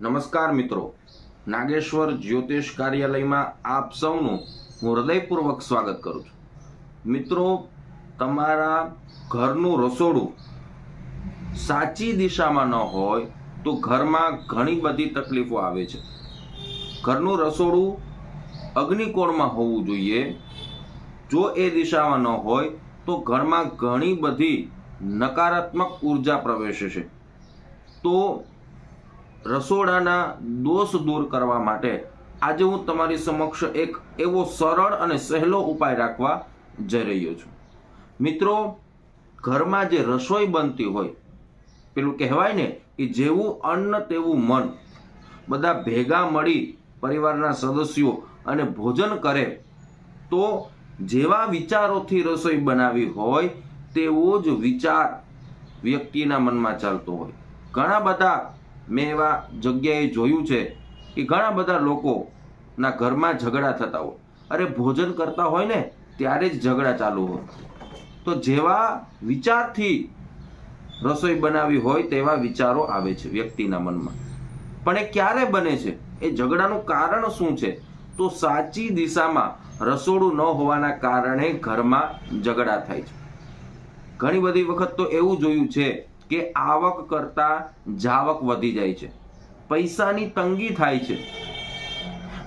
નમસ્કાર મિત્રો. નાગેશ્વર જ્યોતિષ કાર્યાલયમાં આપ સૌનું હું હૃદયપૂર્વક સ્વાગત કરું છું. મિત્રો, તમારા ઘરનું રસોડું સાચી દિશામાં ન હોય તો ઘરમાં ઘણી બધી તકલીફો આવે છે. ઘરનું રસોડું અગ્નિકોણમાં હોવું જોઈએ. જો એ દિશામાં ન હોય તો ઘરમાં ઘણી બધી નકારાત્મક ઊર્જા પ્રવેશે છે. તો રસોડાના દોષ દૂર કરવા માટે આજે હું તમારી સમક્ષ એક એવો સરળ અને સહેલો ઉપાય રાખવા જઈ રહ્યો છું. મિત્રો, ઘરમાં જે રસોઈ બનતી હોય, પેલું કહેવાય ને કે જેવું અન્ન તેવું મન, બધા ભેગા મળી પરિવારના સદસ્યો અને ભોજન કરે, તો જેવા વિચારોથી રસોઈ બનાવી હોય, તેવો જ વિચાર વ્યક્તિના મનમાં ચાલતો હોય. ઘણા બધા મેં એવા જગ્યાએ જોયું છે કે ઘણા બધા લોકોના ઘરમાં ઝઘડા થતા હોય. અરે ભોજન કરતા હોય ને, ત્યારે જ ઝઘડા ચાલુ હોય. તો જેવા વિચારથી રસોઈ બનાવી હોય, તેવા વિચારો આવે છે વ્યક્તિના મનમાં. પણ એ ક્યારે બને છે? એ ઝઘડાનું કારણ શું છે? તો સાચી દિશામાં રસોડું ન હોવાના કારણે ઘરમાં ઝઘડા થાય છે. ઘણી બધી વખત તો એવું જોયું છે કે આવક કરતા જાવક વધી જાય છે. પૈસાની તંગી થાય છે.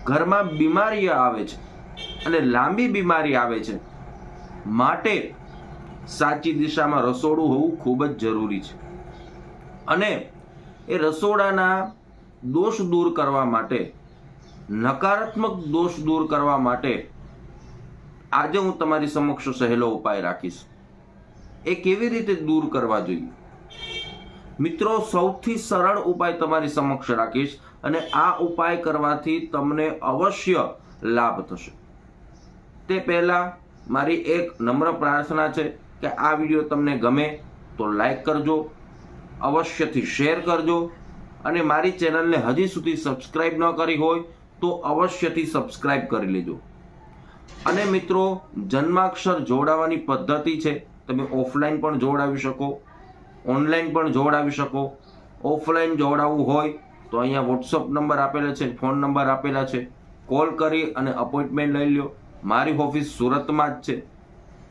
ઘરમાં બીમારીઓ આવે છે અને લાંબી બીમારી આવે છે. માટે સાચી દિશામાં રસોડું હોવું ખૂબ જ જરૂરી છે. અને એ રસોડાના દોષ દૂર કરવા માટે, નકારાત્મક દોષ દૂર કરવા માટે આજે હું તમારી સમક્ષ સહેલો ઉપાય રાખીશ. એ કેવી રીતે દૂર કરવા જોઈએ? મિત્રો, સૌથી સરળ ઉપાય તમારી સમક્ષ રાખીશ અને આ ઉપાય કરવાથી તમને અવશ્ય લાભ થશે. તે પહેલાં મારી એક નમ્ર પ્રાર્થના છે કે આ વીડિયો તમને ગમે તો લાઈક કરજો, અવશ્યથી શેર કરજો અને મારી ચેનલને હજી સુધી સબસ્ક્રાઈબ ન કરી હોય તો અવશ્યથી સબસ્ક્રાઈબ કરી લેજો. અને મિત્રો, જન્માક્ષર જોડાવાની પદ્ધતિ છે, તમે ઓફલાઈન પણ જોડાવી શકો. ઓનલાઈન પણ જોડાવી શકો. ઓફલાઈન જોડાવવું હોય તો અહીંયા વોટ્સઅપ નંબર આપેલા છે ફોન નંબર આપેલા છે. કોલ કરી અને અપોઇન્ટમેન્ટ લઈ લ્યો. મારી ઓફિસ સુરતમાં જ છે.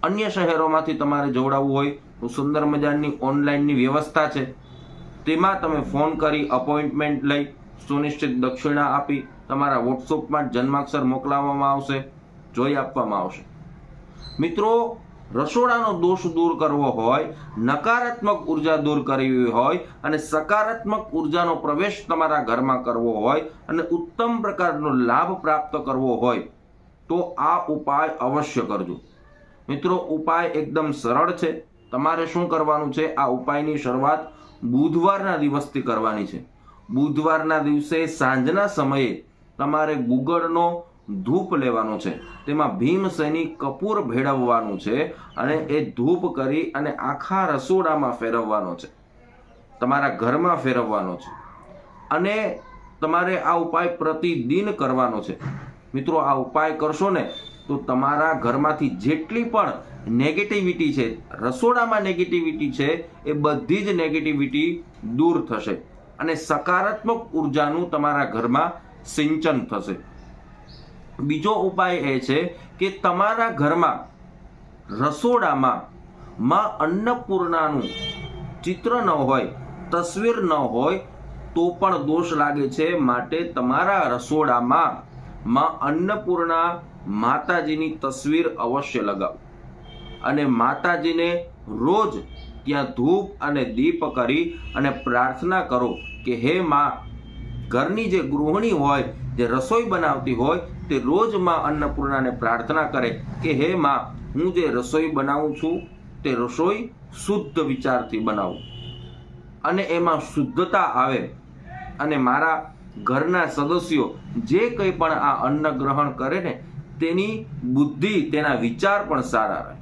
અન્ય શહેરોમાંથી તમારે જોડાવવું હોય તો સુંદર મજાની ઓનલાઈનની વ્યવસ્થા છે. તેમાં તમે ફોન કરી અપોઇન્ટમેન્ટ લઈ, સુનિશ્ચિત દક્ષિણા આપી, તમારા વોટ્સઅપમાં જન્માક્ષર મોકલાવવામાં આવશે, જોઈ આપવામાં આવશે. મિત્રો રસોડાનો દોષ દૂર કરવો હોય, નકારાત્મક ઊર્જા દૂર કરવી હોય અને સકારાત્મક ઉર્જાનો પ્રવેશ તમારા ઘરમાં કરવો હોય અને ઉત્તમ પ્રકારનો લાભ પ્રાપ્ત કરવો હોય, તો આ ઉપાય અવશ્ય કરજો. મિત્રો, ઉપાય એકદમ સરળ છે. તમારે શું કરવાનું છે? આ ઉપાયની શરૂઆત બુધવારના દિવસથી કરવાની છે. બુધવારના દિવસે સાંજના સમયે તમારે ગુગળનો ધૂપ લેવાનો છે. તેમાં ભીમસેની કપૂર ભેળવવાનું છે અને એ ધૂપ કરી અને આખા રસોડામાં ફેરવવાનો છે. તમારા ઘરમાં ફેરવવાનો છે. અને તમારે આ ઉપાય પ્રતિદિન કરવાનો છે. મિત્રો, આ ઉપાય કરશો ને, તો તમારા ઘરમાંથી જેટલી પણ નેગેટિવિટી છે, રસોડામાં નેગેટિવિટી છે, એ બધી જ નેગેટિવિટી દૂર થશે. અને સકારાત્મક ઉર્જાનું તમારા ઘરમાં સિંચન થશે. બીજો ઉપાય એ છે કે તમારા ઘરમાં, રસોડામાં માં અન્નપૂર્ણાનું ચિત્ર ન હોય, તસવીર ન હોય, તો પણ દોષ લાગે છે માટે તમારા રસોડામાં માં અન્નપૂર્ણા માતાજીની તસવીર અવશ્ય લગાવો. અને માતાજીને રોજ ત્યાં ધૂપ અને દીપ કરી અને પ્રાર્થના કરો કે હે માં, ઘરની જે ગૃહિણી હોય જે રસોઈ બનાવતી હોય તે રોજમાં અન્નપૂર્ણાને પ્રાર્થના કરે કે, હે માં, હું જે રસોઈ બનાવું છું, તે રસોઈ શુદ્ધ વિચારથી બનાવું. અને એમાં શુદ્ધતા આવે. અને મારા ઘરના સદસ્યો જે કંઈ પણ આ અન્ન ગ્રહણ કરે ને, તેની બુદ્ધિ, તેના વિચાર પણ સારા રહે.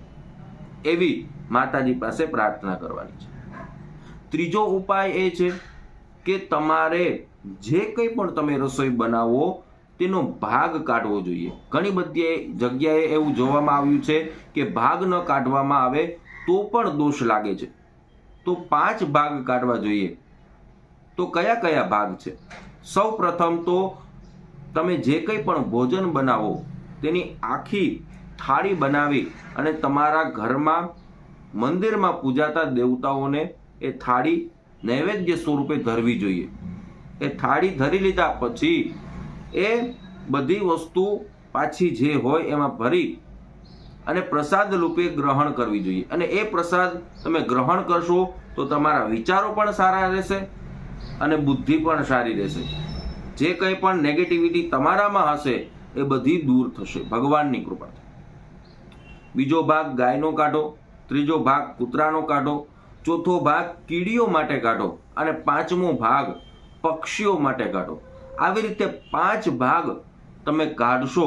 એવી માતાજી પાસે પ્રાર્થના કરવાની છે. ત્રીજો ઉપાય એ છે કે તમારે જે કંઈ પણ તમે રસોઈ બનાવો, તેનો ભાગ કાઢવો જોઈએ. ઘણી બધી જગ્યાએ એવું જોવામાં આવ્યું છે કે ભાગ ન કાઢવામાં આવે તો પણ દોષ લાગે છે. તો પાંચ ભાગ કાઢવા જોઈએ. તો કયા કયા ભાગ છે? સૌ પ્રથમ તો તમે જે કંઈ પણ ભોજન બનાવો, તેની આખી થાળી બનાવી અને તમારા ઘરમાં મંદિરમાં પૂજાતા દેવતાઓને એ થાળી નૈવેદ્ય સ્વરૂપે ધરવી જોઈએ. એ થાળી ધરી લીધા પછી એ બધી વસ્તુ પાછી જે હોય એમાં ભરી અને પ્રસાદ રૂપે ગ્રહણ કરવી જોઈએ. અને એ પ્રસાદ તમે ગ્રહણ કરશો તો તમારા વિચારો પણ સારા રહેશે અને બુદ્ધિ પણ સારી રહેશે. જે કંઈ પણ નેગેટિવિટી તમારામાં હશે એ બધી દૂર થશે. ભગવાનની કૃપાથી. બીજો ભાગ ગાયનો કાઢો, ત્રીજો ભાગ કૂતરાનો કાઢો ચોથો ભાગ કીડીઓ માટે કાઢો અને પાંચમો ભાગ પક્ષીઓ માટે કાઢો. આવી રીતે પાંચ ભાગ તમે કાઢશો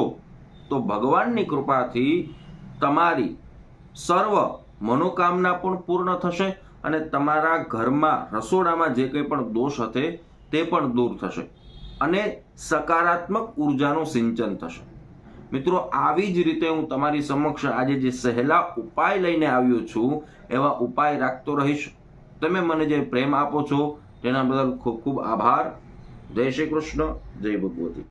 તો ભગવાનની કૃપાથી તમારી સર્વ મનોકામના પણ પૂર્ણ થશે અને તમારા ઘરમાં રસોડામાં જે કંઈ પણ દોષ હશે તે પણ દૂર થશે અને સકારાત્મક ઉર્જાનું સિંચન થશે. મિત્રો, આવી જ રીતે હું તમારી સમક્ષ આજે જે સહેલા ઉપાય લઈને આવ્યો છું, એવા ઉપાય રાખતો રહીશ. તમે મને જે પ્રેમ આપો છો, તેના બદલ ખૂબ ખૂબ આભાર. જય શ્રી કૃષ્ણ, જય ભગવતી.